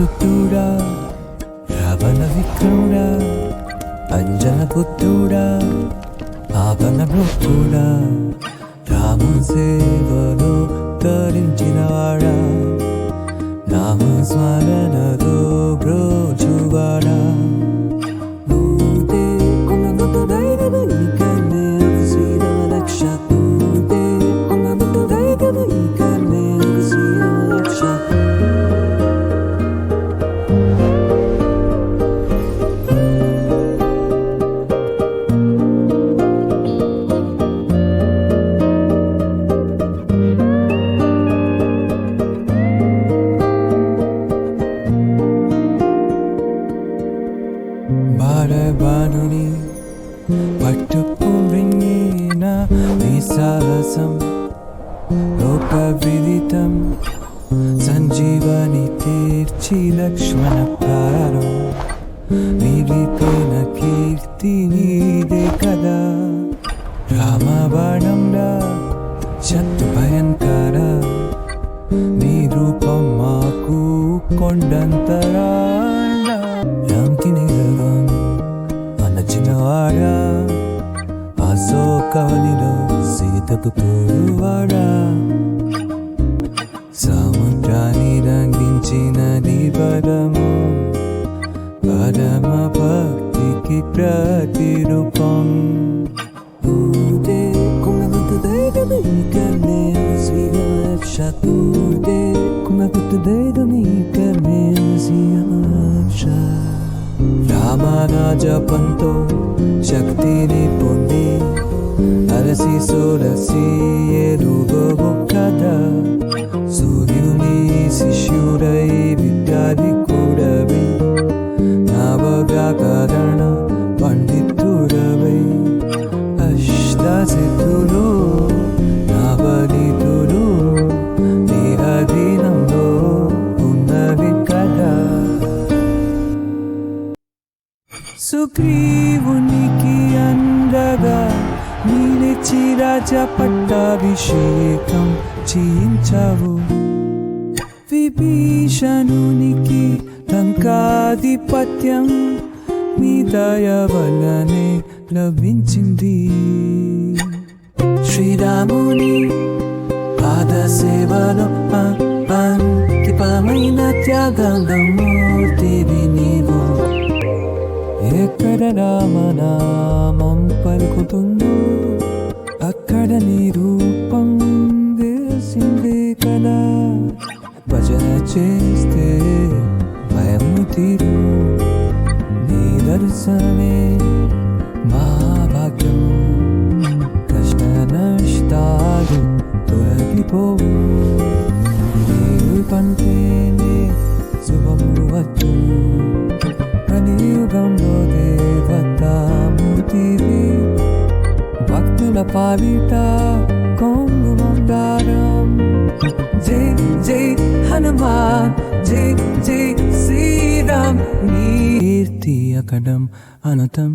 సుతుడా రావణ విక్రముడా అంజన పుత్రుడా పాపన భక్తుడా రాము సేవలో తరించినవాడా నామ స్మరణతో బ్రోచువాడా. పట్టుకుమ్రింగిన విసాహసం లోక విదితం సంజీవని తీర్చి లక్ష్మణ ప్రారం నిలిపిన కీర్తి నీదే కదా. రామబాణంలా శత్రు భయంకర నీ రూపం మాకు కొండంతరా. సీతకు తోడువాడా? సముద్రాన్ని రంగించిన నీ పదము పరమ భక్తికి ప్రతిరూపం. ఊదే కుమగుతు దైదమి కన్నే అలసి సోలసి ఎరుగవు కదా సూర్యుని శిష్యుడై విద్యాది కూడవి నవవ్యాకరణ పండితుడవై అష్టసిద్ధులు నవనిధులు నీ అధీనంలో ఉన్నవి కదా సుగ్రీవునికి అందగా నీలిచి రాజా పట్టాభిషేకం చేయించావు. విభీషణునికి లంకాధిపత్యం నీ దయ వలనే లభించింది. శ్రీరాముని పాద సేవలో అంతిపమైన త్యాగంగా ఎక్కడ రామనామం పలుకుతుందో అక్కడ నీ రూపం వేసిందే కదా. భజన చేస్తే భయం తీరు నీ దర్శనమే మహాభాగ్యం. కష్ట నష్టాలు తొలగిపోవు. la pavita kongu mandaram Jai Jai Hanuman Jai Jai Sri Ram Neerthi Akadam Anatam